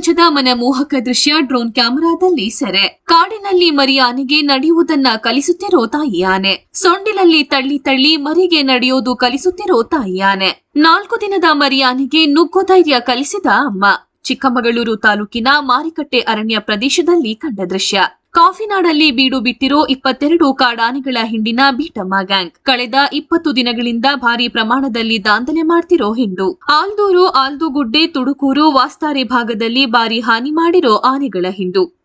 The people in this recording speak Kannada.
ಪ್ರಪಂಚದ ಮನಮೋಹಕ ದೃಶ್ಯ ಡ್ರೋನ್ ಕ್ಯಾಮೆರಾದಲ್ಲಿ ಸೆರೆ. ಕಾಡಿನಲ್ಲಿ ಮರಿ ಆನೆಗೆ ನಡೆಯುವುದನ್ನ ಕಲಿಸುತ್ತಿರೋ ತಾಯಿ ಸೊಂಡಿಲಲ್ಲಿ ತಳ್ಳಿ ತಳ್ಳಿ ಮರಿಗೆ ನಡೆಯೋದು ಕಲಿಸುತ್ತಿರೋ ತಾಯಿ ನಾಲ್ಕು ದಿನದ ಮರಿ ಆನೆಗೆ ನುಗ್ಗೋ ಧೈರ್ಯ ಕಲಿಸಿದ ಅಮ್ಮ. ಚಿಕ್ಕಮಗಳೂರು ತಾಲೂಕಿನ ಮಾರಿಕಟ್ಟೆ ಅರಣ್ಯ ಪ್ರದೇಶದಲ್ಲಿ ಕಂಡ ದೃಶ್ಯ. ಕಾಫಿನಾಡಲ್ಲಿ ಬೀಡು ಬಿಟ್ಟಿರೋ ಇಪ್ಪತ್ತೆರಡು ಕಾಡಾನೆಗಳ ಹಿಂಡಿನ ಬೀಟಮ್ಮ ಗ್ಯಾಂಗ್. ಕಳೆದ ಇಪ್ಪತ್ತು ದಿನಗಳಿಂದ ಭಾರಿ ಪ್ರಮಾಣದಲ್ಲಿ ದಾಂಧಲೆ ಮಾಡ್ತಿರೋ ಹಿಂಡು. ಆಲ್ದೂರು, ಆಲ್ದುಗುಡ್ಡೆ, ತುಡುಕೂರು, ವಾಸ್ತಾರೆ ಭಾಗದಲ್ಲಿ ಭಾರಿ ಹಾನಿ ಮಾಡಿರೋ ಆನೆಗಳ ಹಿಂಡು.